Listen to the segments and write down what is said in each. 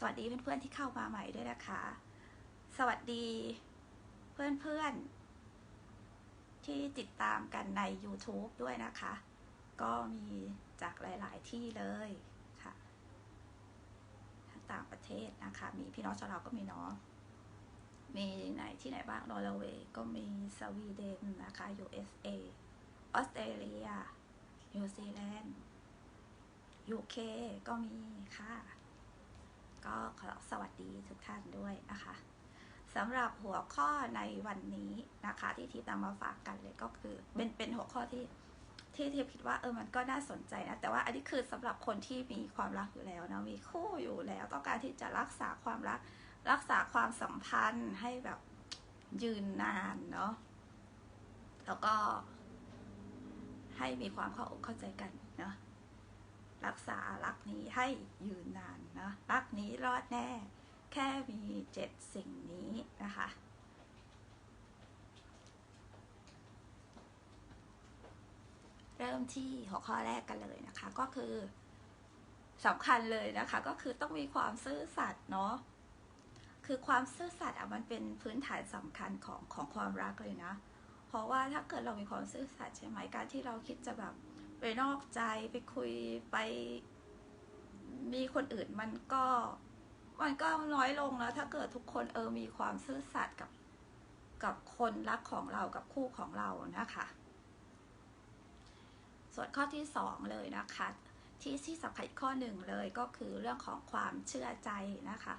สวัสดีเพื่อนๆที่เข้ามาใหม่ด้วยนะคะ สวัสดีเพื่อนๆ ที่ติดตามกันใน YouTube ด้วยนะคะ ก็มีจากหลายๆที่เลยค่ะ ทั้งต่างประเทศนะคะ มีพี่น้องชาวเราก็มีเนาะมีไหนที่ไหนบ้างนอร์เวย์ก็มีสวีเดนนะคะ USA ออสเตรเลียนิวซีแลนด์ UK ก็มีค่ะ ก็ขอสวัสดีทุกท่านด้วยนะคะสำหรับหัวข้อในวันนี้นะคะที่ทิพย์นำมาฝากกันเลยก็คือเป็นเป็นหัวข้อที่ที่ทิพย์คิดว่าเออมันก็น่าสนใจนะแต่ว่าอันนี้คือสำหรับคนที่มีความรักอยู่แล้วนะมีคู่อยู่แล้วต้องการที่จะรักษาความรัก รักษาความสัมพันธ์ให้แบบยืนนานเนาะแล้วก็ให้มีความเข้าอกเข้าใจกันเนาะ รักษารักนี้ให้ยืนนานนะรักนี้รอดแน่ แค่มีเจ็ดสิ่งนี้นะคะเริ่มที่หัวข้อแรกกันเลยนะคะก็คือสำคัญเลยนะคะก็คือต้องมีความซื่อสัตย์เนาะคือความซื่อสัตย์อะมันเป็นพื้นฐานสำคัญของของความรักเลยนะ เพราะว่าถ้าเกิดเรามีความซื่อสัตย์ใช่ไหมการที่เราคิดจะแบบ ไปนอกใจไปคุยไปมีคนอื่นมันก็ มันก็น้อยลงแล้ว ถ้าเกิดทุกคนเออมีความซื่อสัตย์กับกับคนรักของเรากับคู่ของเรานะคะ ส่วนข้อที่สองเลยนะคะ ที่ที่สำคัญข้อหนึ่งเลยก็คือเรื่องของความเชื่อใจนะคะ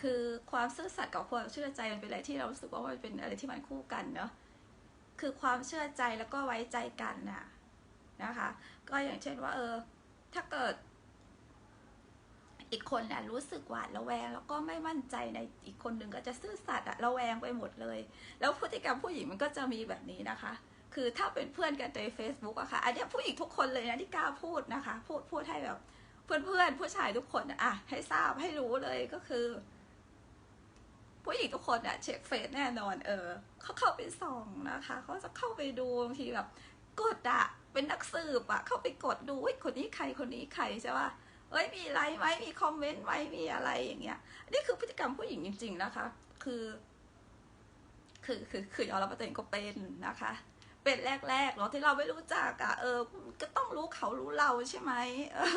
คือความซื่อสัตย์กับความเชื่อใจมันเป็นอะไรที่เรารู้สึกว่ามันเป็นอะไรที่มันคู่กันเนาะคือความเชื่อใจแล้วก็ไว้ใจกันน่ะ นะคะ ก็อย่างเช่นว่าเออถ้าเกิด อีกคนน่ะรู้สึกหวาดระแวง แล้วก็ไม่มั่นใจในอีกคนหนึ่งก็จะซื่อสัตย์อะระแวงไปหมดเลย แล้วพฤติกรรมผู้หญิงมันก็จะมีแบบนี้นะคะ คือถ้าเป็นเพื่อนกันใน Facebook อะค่ะอันนี้ผู้หญิงทุกคนเลยนะที่กล้าพูดนะคะ พูดพูดให้แบบเพื่อนๆผู้ชายทุกคนอะให้ทราบให้รู้เลยก็คือ ผู้หญิงทุกคนอะเช็คเฟซแน่นอน เออเขาเข้าไปส่องนะคะเขาจะเข้าไปดูบางทีแบบกดอะ เป็นนักสืบอะเข้าไปกดดูคนนี้ใครคนนี้ใครใช่ป่ะเอ้ยมีไลค์ไหมมีคอมเมนต์ไหมมีอะไรอย่างเงี้ยนนี้คือพฤติกรรมผู้หญิงจริง ๆนะคะ คือ คือคือคือยอมรับว่าตัวเองก็เป็นนะคะ เป็นแรกๆเนาะที่เราไม่รู้จักอะเออ ก็ต้องรู้เขารู้เราใช่ไหมเออ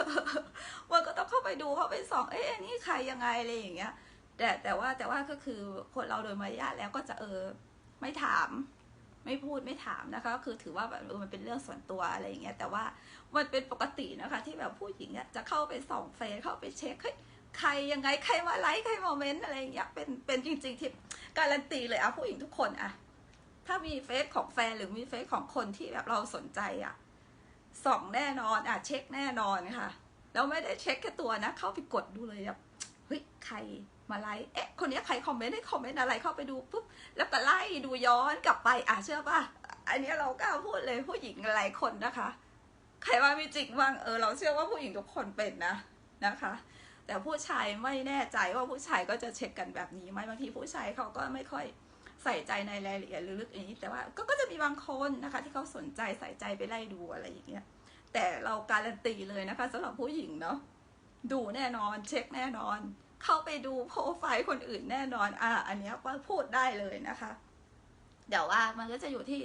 มันก็ต้องเข้าไปดูเข้าไปส่องเอ๊ะนี่ใครยังไงอะไรอย่างเงี้ยแต่แต่ว่าแต่ว่าก็คือคนเราโดยมารยาทแล้วก็จะเออไม่ถาม ไม่พูดไม่ถามนะคะก็คือถือว่าแบบเออมันเป็นเรื่องส่วนตัวอะไรอย่างเงี้ยแต่ว่ามันเป็นปกตินะคะ ที่แบบผู้หญิงอะจะเข้าไปส่องเฟซเข้าไปเช็คเฮ้ยใครยังไงใครมาไลค์ใครมาเมนต์อะไรอย่างเงี้ยเป็นเป็นจริง ๆ ที่การันตีเลยอะผู้หญิงทุกคนอะถ้ามีเฟซของแฟนหรือมีเฟซของคนที่แบบเราสนใจอะส่องแน่นอนอะเช็คแน่นอนค่ะแล้วไม่ได้เช็คแค่ตัวนะ เข้าไปกดดูเลยแบบเฮ้ยใคร มาไลค์เอ๊ะคนนี้ใครคอมเมนต์ให้คอมเมนต์อะไรเข้าไปดูปุ๊บแล้วก็ไล่ดูย้อนกลับไปอะเชื่อป่ะอันนี้เรากล้าพูดเลยผู้หญิงหลายคนนะคะ ใครว่ามีจริงบ้างเออเราเชื่อว่าผู้หญิงทุกคนเป็นนะนะคะ แต่ผู้ชายไม่แน่ใจว่าผู้ชายก็จะเช็คกันแบบนี้ไหมบางทีผู้ชายเขาก็ไม่ค่อยใส่ใจในรายละเอียดลึกๆอย่างนี้ แต่ว่าก็ก็จะมีบางคนนะคะ ที่เขาสนใจใส่ใจไปไล่ดูอะไรอย่างเงี้ยแต่เราการันตีเลยนะคะสำหรับผู้หญิงเนาะดูแน่นอนเช็คแน่นอน เข้าไปดูโปรไฟล์คนอื่นแน่นอน อะอันนี้ก็พูดได้เลยนะคะ เดี๋ยวว่ามันก็จะอยู่ที่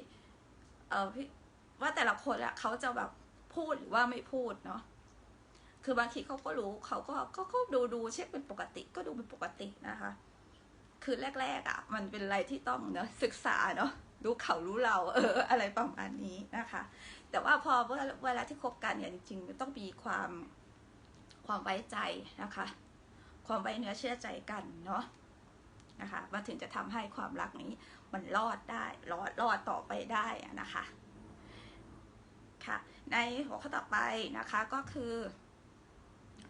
เออพี่ว่าแต่ละคนอะเขาจะแบบพูดหรือว่าไม่พูดเนาะ คือบางทีเขาก็รู้เขาก็ก็ก็ดูดูเช็คเป็นปกติ ก็ดูเป็นปกตินะคะ คือแรกๆอะมันเป็นอะไรที่ต้องเนาะศึกษาเนาะรู้เขารู้เราเออ อะไรประมาณนี้นะคะ แต่ว่าพอเวลาที่คบกันเนี่ยจริงๆต้องมีความความไว้ใจนะคะ ความไว้เนื้อเชื่อใจกันเนาะนะคะมันถึงจะทำให้ความรักนี้มันรอดได้รอดรอดต่อไปได้นะคะค่ะในหัวข้อต่อไปนะคะก็คือ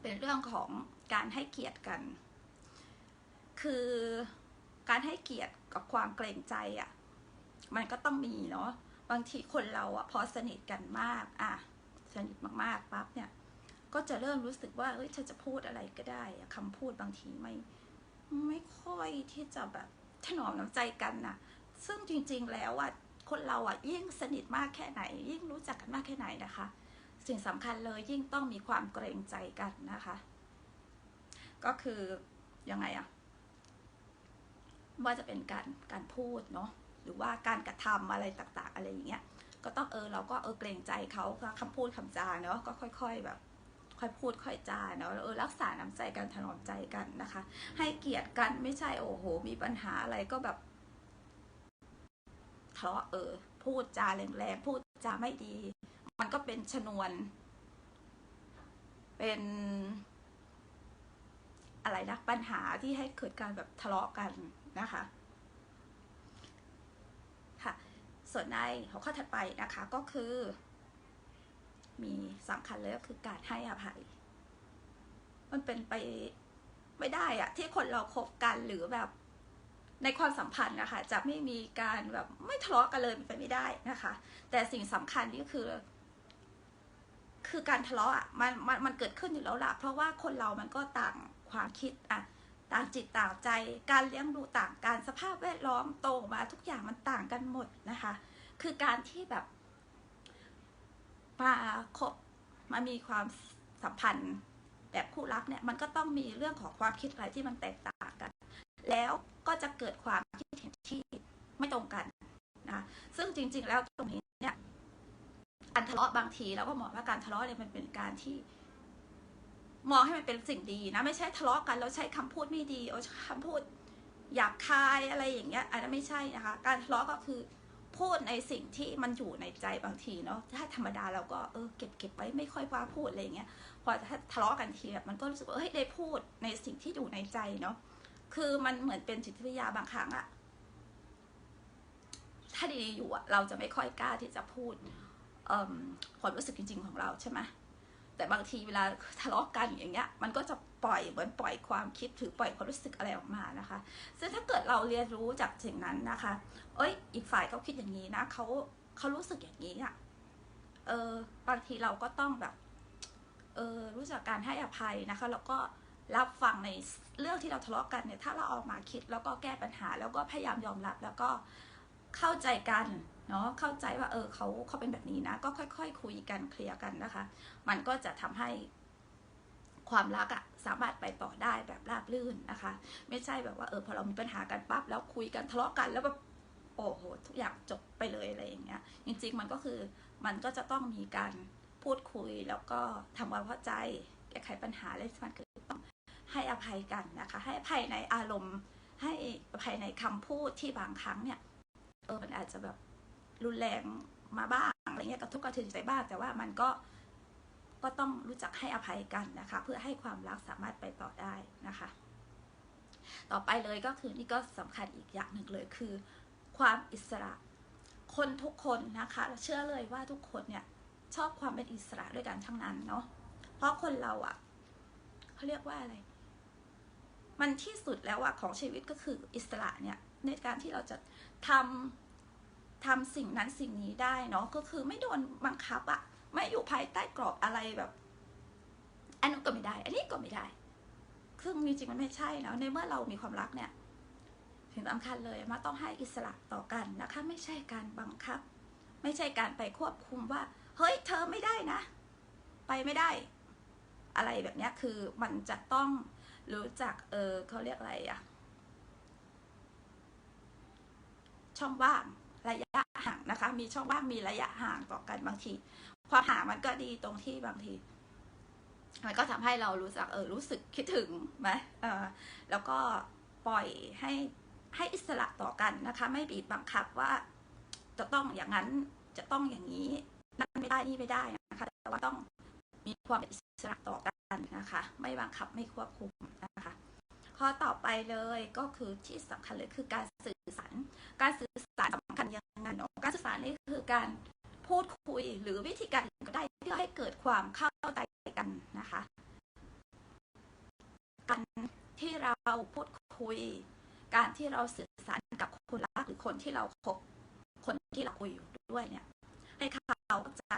เป็นเรื่องของการให้เกียรติกัน คือการให้เกียรติกับความเกรงใจอะ่ะมันก็ต้องมีเนาะบางทีคนเราอะพอสนิทกันมาก อะสนิทมากๆปั๊บเนี่ย ก็จะเริ่มรู้สึกว่าเอ้ยฉันจะพูดอะไรก็ได้คำพูดบางทีไม่ไม่ค่อยที่จะแบบถนอมน้ำใจกันน่ะ ซึ่งจริงๆแล้วอะคนเราอะยิ่งสนิทมากแค่ไหน ยิ่งรู้จักกันมากแค่ไหนนะคะ สิ่งสำคัญเลยยิ่งต้องมีความเกรงใจกันนะคะ ก็คือยังไงอะว่าจะเป็นการการพูดเนาะหรือว่าการกระทำอะไรต่าง ๆ อะไรอย่างเงี้ยก็ต้องเออเราก็เออเกรงใจเขาคำพูดคำจาเนาะก็ค่อย ๆ แบบ ค่อยพูดค่อยจาเนาะเออรักษาน้ำใจกันถนอมใจกันนะคะ ให้เกียรติกันไม่ใช่โอ้โห มีปัญหาอะไรก็แบบทะเลาะเออ พูดจาแรงๆพูดจาไม่ดี มันก็เป็นชนวน เป็นอะไรนะปัญหาที่ให้เกิดการแบบทะเลาะกันนะคะค่ะ ส่วนในหัวข้อถัดไปนะคะก็คือ มีสำคัญเลยก็คือการให้อภัย มันเป็นไปไม่ได้อะที่คนเราคบกันหรือแบบในความสัมพันธ์นะคะจะไม่มีการแบบไม่ทะเลาะกันเลยเป็นไปไม่ได้นะคะ แต่สิ่งสำคัญนี่คือ คือการทะเลาะอะมันมันมันเกิดขึ้นอยู่แล้วละเพราะว่าคนเรามันก็ต่างความคิดอะต่างจิตต่างใจ การเลี้ยงดูต่างกันสภาพแวดล้อมโตมาทุกอย่างมันต่างกันหมดนะคะ คือการที่แบบ มาคบมามีความสัมพันธ์แบบคู่รักเนี่ยมันก็ต้องมีเรื่องของความคิดอะไรที่มันแตกต่างกัน แล้วก็จะเกิดความคิดเห็นที่ไม่ตรงกันนะซึ่งจริง ๆ แล้วตรงนี้เนี่ยการทะเลาะบางทีเราก็มองว่าการทะเลาะเนี่ยมันเป็นการที่ มองให้มันเป็นสิ่งดีนะ ไม่ใช่ทะเลาะกันแล้วใช้คำพูดไม่ดีเอาคำพูดหยาบคายอะไรอย่างเงี้ยอันนั้นไม่ใช่นะคะ การทะเลาะก็คือ พูดในสิ่งที่มันอยู่ในใจบางทีเนาะถ้าธรรมดาเราก็เออเก็บเก็บไว้ไม่ค่อยว่าพูดอะไรเงี้ยพอถ้าทะเลาะกันทีแบบมันก็รู้สึกว่าเฮ้ยได้พูดในสิ่งที่อยู่ในใจเนาะคือมันเหมือนเป็นจิตวิทยาบางครั้งอะถ้าดีๆอยู่อะเราจะไม่ค่อยกล้าที่จะพูดความรู้สึกจริง ๆ ของเราใช่ไหม แต่บางทีเวลาทะเลาะกันอย่างเงี้ย มันก็จะปล่อยเหมือนปล่อยความคิดถือปล่อยความรู้สึกอะไรออกมานะคะ ซึ่งถ้าเกิดเราเรียนรู้จากสิ่งนั้นนะคะ เอ้ย อีกฝ่ายเขาคิดอย่างนี้นะเขาเขารู้สึกอย่างนี้อะเออบางทีเราก็ต้องแบบ เออรู้จักการให้อภัยนะคะ แล้วก็รับฟังในเรื่องที่เราทะเลาะกันเนี่ย ถ้าเราออกมาคิดแล้วก็แก้ปัญหา แล้วก็พยายามยอมรับแล้วก็เข้าใจกัน เนาะเข้าใจว่าเออเขาเขาเป็นแบบนี้นะ ก็ค่อยๆคคุยกันเคลียร์กันนะคะ มันก็จะทำให้ความรักอะสามารถไปต่อได้แบบราบรื่นนะคะ ไม่ใช่แบบว่าเออพอเรามีปัญหากันปั๊บแล้วคุยกันทะเลาะกันแล้วแบบโอ้โหทุกอย่างจบไปเลยอะไรอย่างเงี้ย จริง ๆ มันก็คือมันก็จะต้องมีการพูดคุยแล้วก็ทำความเข้าใจแก้ไขปัญหาอะไรที่มันเกิดต้องให้อภัยกันนะคะ ให้อภัยในอารมณ์ ให้อภัยในคำพูดที่บางครั้งเนี่ยเออมันอาจจะแบบ รุนแรงมาบ้างอะไรเงี้ยกระทบกระเทือนใจบ้าง แต่ว่ามันก็ก็ต้องรู้จักให้อภัยกันนะคะ เพื่อให้ความรักสามารถไปต่อได้นะคะ ต่อไปเลยก็คือนี่ก็สำคัญอีกอย่างหนึ่งเลยคือ ความอิสระคนทุกคนนะคะเชื่อเลยว่าทุกคนเนี่ยชอบความเป็นอิสระด้วยกันทั้งนั้นเนาะเพราะคนเราอะ่ะเขาเรียกว่าอะไร มันที่สุดแล้วอะของชีวิตก็คืออิสระเนี่ยในการที่เราจะทำ ทำสิ่งนั้นสิ่งนี้ได้เนาะก็คือไม่โดนบังคับอะไม่อยู่ภายใต้กรอบอะไรแบบ อันนั้นก็ไม่ได้ อันนี้ก็ไม่ได้ซึ่งจริงๆมันไม่ใช่เนาะในเมื่อเรามีความรักเนี่ยสิ่งสำคัญเลยมาต้องให้อิสระต่อกันนะคะ ไม่ใช่การบังคับ ไม่ใช่การไปควบคุมว่า เฮ้ย เธอไม่ได้นะ ไปไม่ได้ อะไรแบบนี้คือมันจะต้องรู้จักเออเขาเรียกอะไรอะช่องว่าง ระยะห่างนะคะ มีช่องว่างมีระยะห่างต่อกันบางทีความห่างมันก็ดีตรงที่บางที มันก็ทำให้เรารู้จักเออรู้สึกคิดถึงไหมเออแล้วก็ปล่อยให้ให้อิสระต่อกันนะคะ ไม่บีบบังคับว่า จะต้องอย่างนั้นจะต้องอย่างนี้นั่นไม่ได้นี่ไม่ได้นะคะแต่ว่าต้องมีความอิสระต่อกันนะคะ ไม่บังคับไม่ควบคุมนะคะ ข้อต่อไปเลยก็คือที่สำคัญเลยคือการสื่อสาร การสื่อสารสำคัญยังไงเนาะการสื่อสารนี่คือการพูดคุยหรือวิธีการก็ได้เพื่อให้เกิดความเข้าใจกันนะคะการที่เราพูดคุย การที่เราสื่อสารกับคนรักหรือคนที่เราคบคนที่เราคุยอยู่ด้วยเนี่ย ให้เขาเข้าใจ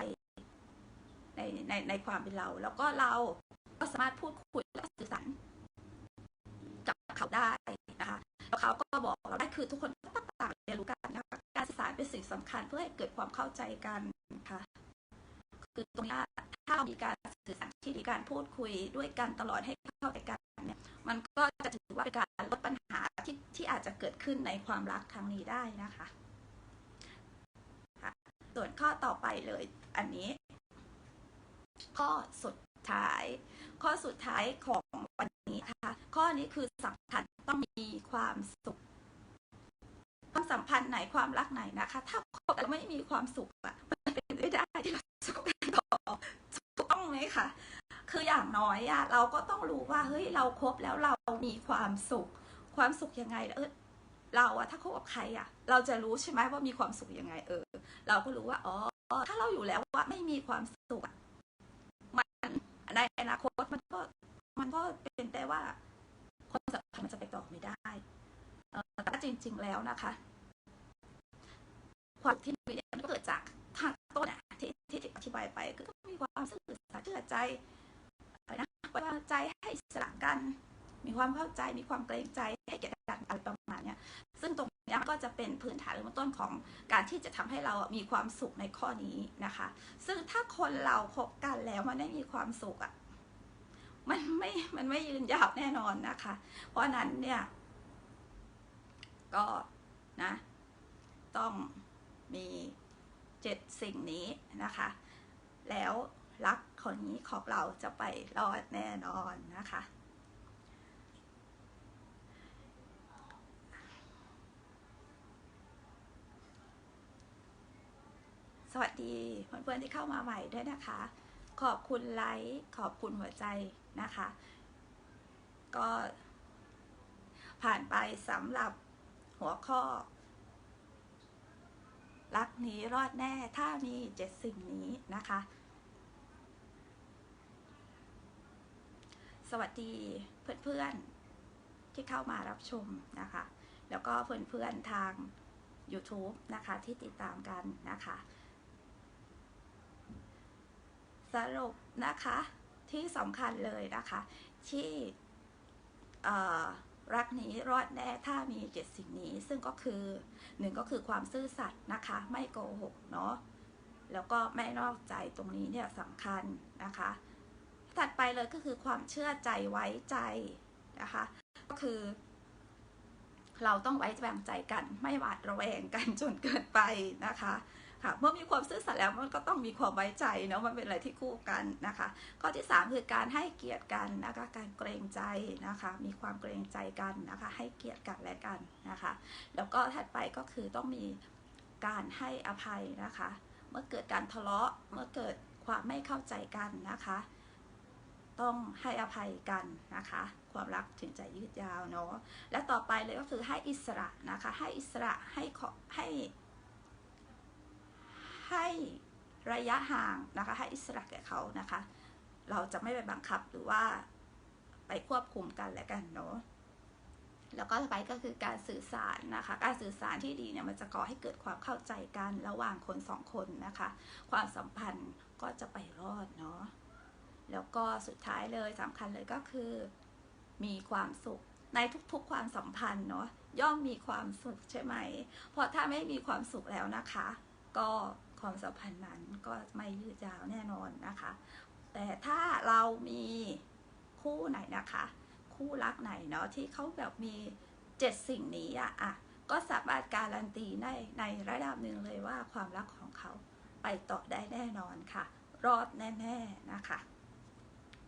ในในในความเป็นเรา แล้วก็เราก็สามารถพูดคุยและสื่อสาร เขาได้นะคะแล้วเขาก็บอกเราได้คือทุกคนต้องต่างเรียนรู้กันนะคะการสื่อสารเป็นสิ่งสำคัญเพื่อให้เกิดความเข้าใจกันค่ะคือตรงนี้ถ้าเรามีการสื่อสารที่ดีการพูดคุยด้วยกันตลอดให้เข้าใจกันเนี่ยมันก็จะถือว่าเป็นการลดปัญหาที่ที่อาจจะเกิดขึ้นในความรักครั้งนี้ได้นะคะค่ะส่วนข้อต่อไปเลยอันนี้ ข้อสุด ท้าย ข้อสุดท้ายของวันนี้นะคะข้อนี้คือสำคัญต้องมีความสุข ความสัมพันธ์ไหนความรักไหนนะคะ ถ้าคบแล้วไม่มีความสุขอะมันเป็นไม่ได้ที่เราจะคบกันต่อถูกต้องไหมคะคืออย่างน้อยอะเราก็ต้องรู้ว่าเฮ้ยเราครบแล้วเรามีความสุข ความสุขยังไงเออเราอะถ้าคบกับใครอะเราจะรู้ใช่ไหมว่ามีความสุขยังไงเออ เราก็รู้ว่าอ๋อถ้าเราอยู่แล้วว่าไม่มีความสุขอะ ในอนาคตมันก็มันก็เป็นแต่ว่าความสัมพันธ์มันจะไปต่อไม่ได้แต่จริง ๆ แล้วนะคะ ความที่มีเนี่ยมันก็เกิดจากทางต้นอะที่ที่อธิบายไปคือต้องมีความซื่อสัตย์เชื่อใจไรนะไว้วางใจให้สละกัน มีความเข้าใจมีความเกรงใจให้เกียรติ อะไรประมาณเนี้ยซึ่งตรงนี้ก็จะเป็นพื้นฐานเริ่มต้นของการที่จะทำให้เรามีความสุขในข้อนี้นะคะ ซึ่งถ้าคนเราคบกันแล้วมันไม่มีความสุขอะมันไม่ มันไม่ยืนยาวแน่นอนนะคะ เพราะนั้นเนี่ย ก็นะ ต้องมีเจ็ดสิ่งนี้นะคะ แล้วรักคนนี้ของเราจะไปรอดแน่นอนนะคะ วัสดีเพื่อนๆที่เข้ามาใหม่ด้วยนะคะ ขอบคุณไลค์ขอบคุณหัวใจนะคะ ก็ผ่านไปสำหรับหัวข้อ รักนี้รอดแน่ถ้ามีเจ็ดสิ่งนี้นะคะ สวัสดีเพื่อนๆที่เข้ามารับชมนะคะ แล้วก็เพื่อนๆทาง YouTube นะคะที่ติดตามกันนะคะ สรุปนะคะที่สำคัญเลยนะคะ ที่รักนี้รอดแน่ถ้ามีเจ็ดสิ่งนี้ ซึ่งก็คือหนึ่งก็คือความซื่อสัตย์นะคะ ไม่โกหกเนาะแล้วก็ไม่นอกใจตรงนี้เนี่ยสำคัญนะคะ ถัดไปเลยก็คือความเชื่อใจไว้ใจนะคะ ก็คือ เราต้องไว้วางใจกัน ไม่หวาดระแวงกันจนเกินไปนะคะ ค่ะเมื่อมีความซื่อสัตย์แล้วมันก็ต้องมีความไว้ใจเนาะมันเป็นอะไรที่คู่กันนะคะ ข้อที่ 3 คือการให้เกียรติกันนะคะการเกรงใจนะคะ มีความเกรงใจกันนะคะ ให้เกียรติกันและกันนะคะ แล้วก็ถัดไปก็คือต้องมีการให้อภัยนะคะ เมื่อเกิดการทะเลาะเมื่อเกิดความไม่เข้าใจกันนะคะ ต้องให้อภัยกันนะคะ ความรักถึงจะยืดยาวเนาะและต่อไปเลยก็คือให้อิสระนะคะ ให้อิสระให้ให้ ให้ระยะห่างนะคะ ให้อิสระแก่เขานะคะ เราจะไม่ไปบังคับหรือว่าไปควบคุมกันและกันเนาะแล้วก็ต่อไปก็คือการสื่อสารนะคะ การสื่อสารที่ดีเนี่ยมันจะก่อให้เกิดความเข้าใจกันระหว่างคนสองคนนะคะ ความสัมพันธ์ก็จะไปรอดเนาะแล้วก็สุดท้ายเลยสำคัญเลยก็คือ มีความสุขในทุกๆความสัมพันธ์เนาะย่อมมีความสุขใช่ไหมเพราะถ้าไม่มีความสุขแล้วนะคะ ก็ ความสัมพันธ์นั้นก็ไม่ยืดยาวแน่นอนนะคะ แต่ถ้าเรามีคู่ไหนนะคะ คู่รักไหนเนาะที่เขาแบบมีเจ็ดสิ่งนี้อะอะก็สามารถการันตีในในระดับหนึ่งเลยว่าความรักของเขาไปต่อได้แน่นอนค่ะ รอดแน่ ๆ นะคะ